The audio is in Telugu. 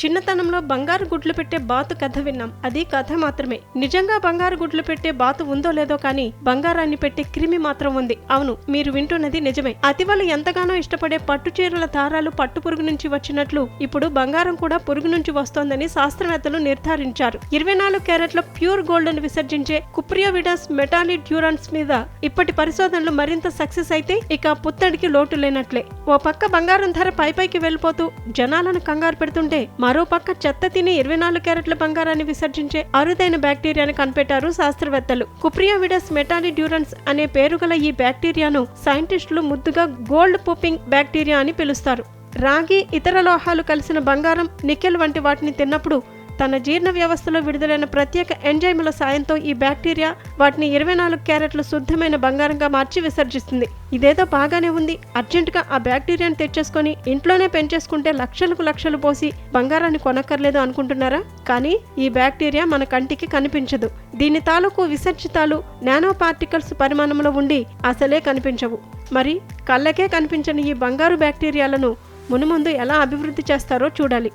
చిన్నతనంలో బంగారు గుడ్లు పెట్టే బాతు కథ విన్నాం. అది కథ మాత్రమే. నిజంగా బంగారు గుడ్లు పెట్టే బాతు ఉందో లేదో కానీ బంగారాన్ని పెట్టే క్రిమి మాత్రం ఉంది. అవును మీరు వింటున్నది నిజమే. అతివలు ఎంతగానో ఇష్టపడే పట్టు చీరల దారాలు పట్టు పురుగు నుంచి వచ్చినట్లు ఇప్పుడు బంగారం కూడా పురుగు నుంచి వస్తోందని శాస్త్రవేత్తలు నిర్ధారించారు. ఇరవై నాలుగు క్యారెట్ల ప్యూర్ గోల్డ్ను విసర్జించే కుప్రియోవిడస్ మెటాలి డ్యూరాన్స్ మీద ఇప్పటి పరిశోధనలు మరింత సక్సెస్ అయితే ఇక పుత్తడికి లోటు లేనట్లే. ఓ పక్క బంగారం ధర పైపైకి వెళ్ళిపోతూ జనాలను కంగారు పెడుతుంటే మరోపక్క చెత్త తిని ఇరవై నాలుగు క్యారెట్ల బంగారాన్ని విసర్జించే అరుదైన బ్యాక్టీరియాని కనిపెట్టారు శాస్త్రవేత్తలు. కుప్రియావిడస్ మెటాలిడ్యూరన్స్ అనే పేరు గల ఈ బ్యాక్టీరియాను సైంటిస్టులు ముద్దుగా గోల్డ్ పుప్పింగ్ బ్యాక్టీరియా అని పిలుస్తారు. రాగి ఇతర లోహాలు కలిసిన బంగారం నికెల్ వంటి వాటిని తిన్నప్పుడు తన జీర్ణ వ్యవస్థలో విడుదలైన ప్రత్యేక ఎంజైముల సాయంతో ఈ బ్యాక్టీరియా వాటిని ఇరవై నాలుగు క్యారెట్లు శుద్ధమైన బంగారంగా మార్చి విసర్జిస్తుంది. ఇదేదో బాగానే ఉంది. అర్జెంటుగా ఆ బ్యాక్టీరియాని తెచ్చేసుకొని ఇంట్లోనే పెంచేసుకుంటే లక్షలకు లక్షలు పోసి బంగారాన్ని కొనక్కర్లేదు అనుకుంటున్నారా? కానీ ఈ బ్యాక్టీరియా మన కంటికి కనిపించదు. దీని తాలూకు విసర్జితాలు నానో పార్టికల్స్ పరిమాణంలో ఉండి అసలే కనిపించవు. మరి కళ్ళకే కనిపించని ఈ బంగారు బ్యాక్టీరియాలను మునుముందు ఎలా అభివృద్ధి చేస్తారో చూడాలి.